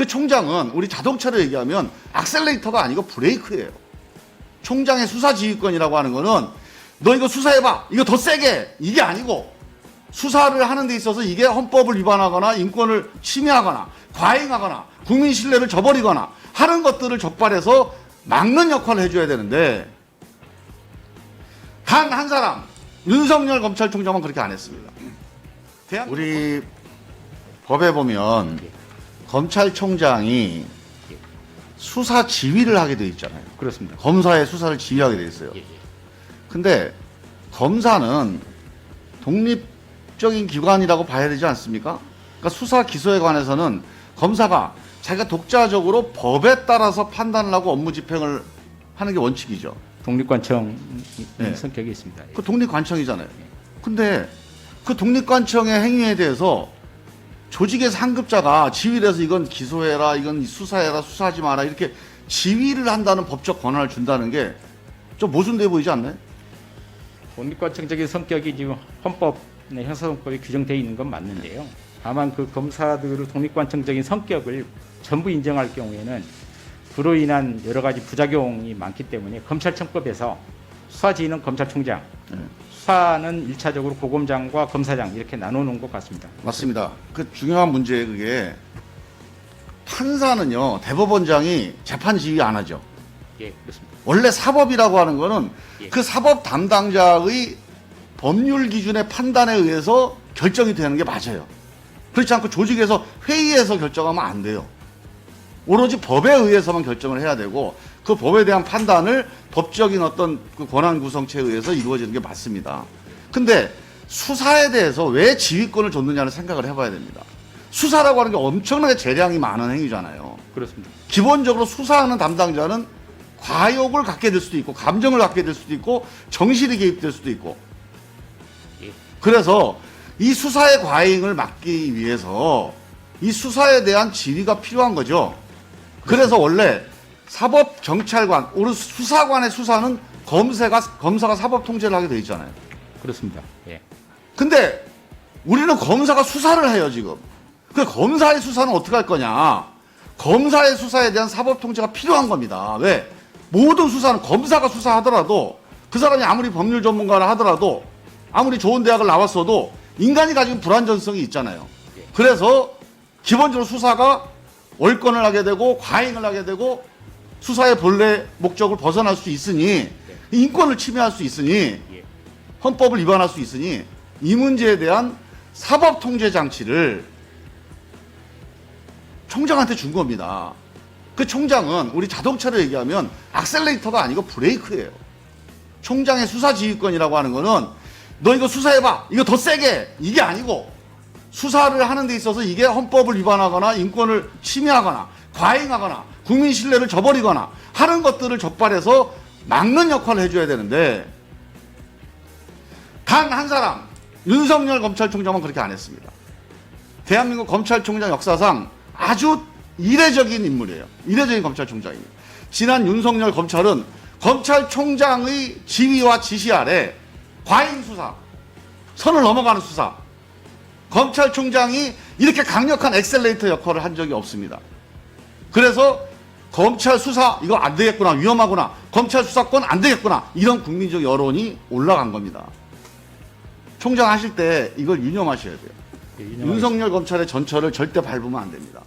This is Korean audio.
그 총장은 우리 자동차로 얘기하면 악셀레이터가 아니고 브레이크예요. 총장의 수사 지휘권이라고 하는 거는 너 이거 수사해봐. 이거 더 세게. 이게 아니고 수사를 하는 데 있어서 이게 헌법을 위반하거나 인권을 침해하거나 과잉하거나 국민 신뢰를 저버리거나 하는 것들을 적발해서 막는 역할을 해줘야 되는데 단 한 사람 윤석열 검찰총장은 그렇게 안 했습니다. 우리 법에 보면 검찰총장이 수사 지휘를 하게 돼 있잖아요. 그렇습니다. 검사의 수사를 지휘하게 돼 있어요. 예, 예. 근데 검사는 독립적인 기관이라고 봐야 되지 않습니까? 그러니까 수사 기소에 관해서는 검사가 자기가 독자적으로 법에 따라서 판단을 하고 업무 집행을 하는 게 원칙이죠. 독립관청 네. 성격이 있습니다. 예. 그 독립관청이잖아요. 근데 그 독립관청의 행위에 대해서 조직의 상급자가 지휘를 해서 이건 기소해라, 이건 수사해라, 수사하지 마라 이렇게 지휘를 한다는 법적 권한을 준다는 게 좀 모순돼 보이지 않나요? 독립관청적인 성격이 지금 헌법, 네, 형사소송법에 규정되어 있는 건 맞는데요. 다만 그 검사들의 독립관청적인 성격을 전부 인정할 경우에는 그로 인한 여러 가지 부작용이 많기 때문에 검찰청법에서 수사지휘는 검찰총장, 네. 수사는 일차적으로 고검장과 검사장 이렇게 나눠놓은 것 같습니다. 맞습니다. 그 중요한 문제에 그게 판사는요 대법원장이 재판 지휘 안 하죠. 예, 그렇습니다. 원래 사법이라고 하는 거는 예. 그 사법 담당자의 법률 기준의 판단에 의해서 결정이 되는 게 맞아요. 그렇지 않고 조직에서 회의에서 결정하면 안 돼요. 오로지 법에 의해서만 결정을 해야 되고 그 법에 대한 판단을 법적인 어떤 그 권한 구성체에 의해서 이루어지는 게 맞습니다. 근데 수사에 대해서 왜 지휘권을 줬느냐를 생각을 해봐야 됩니다. 수사라고 하는 게 엄청나게 재량이 많은 행위잖아요. 그렇습니다. 기본적으로 수사하는 담당자는 과욕을 갖게 될 수도 있고 감정을 갖게 될 수도 있고 정실이 개입될 수도 있고 예. 그래서 이 수사의 과잉을 막기 위해서 이 수사에 대한 지휘가 필요한 거죠. 그래서 원래 사법 경찰관, 우리 수사관의 수사는 검사가 검사가 사법 통제를 하게 돼 있잖아요. 그렇습니다. 예. 근데 우리는 검사가 수사를 해요 지금. 그 검사의 수사는 어떻게 할 거냐? 검사의 수사에 대한 사법 통제가 필요한 겁니다. 왜? 모든 수사는 검사가 수사하더라도 그 사람이 아무리 법률 전문가를 하더라도 아무리 좋은 대학을 나왔어도 인간이 가진 불안전성이 있잖아요. 그래서 기본적으로 수사가 월권을 하게 되고 과잉을 하게 되고 수사의 본래 목적을 벗어날 수 있으니 인권을 침해할 수 있으니 예. 헌법을 위반할 수 있으니 이 문제에 대한 사법 통제 장치를 총장한테 준 겁니다. 그 총장은 우리 자동차로 얘기하면 악셀레이터가 아니고 브레이크예요. 총장의 수사 지휘권이라고 하는 거는 너 이거 수사해봐. 이거 더 세게. 이게 아니고 수사를 하는 데 있어서 이게 헌법을 위반하거나 인권을 침해하거나 과잉하거나 국민 신뢰를 저버리거나 하는 것들을 적발해서 막는 역할을 해줘야 되는데 단 한 사람 윤석열 검찰총장은 그렇게 안 했습니다. 대한민국 검찰총장 역사상 아주 이례적인 인물이에요. 이례적인 검찰총장입니다. 지난 윤석열 검찰은 검찰총장의 지휘와 지시 아래 과잉 수사, 선을 넘어가는 수사, 검찰총장이 이렇게 강력한 엑셀레이터 역할을 한 적이 없습니다. 그래서 검찰 수사 이거 안 되겠구나 위험하구나 검찰 수사권 안 되겠구나 이런 국민적 여론이 올라간 겁니다. 총장 하실 때 이걸 유념하셔야 돼요. 예. 윤석열 검찰의 전철을 절대 밟으면 안 됩니다.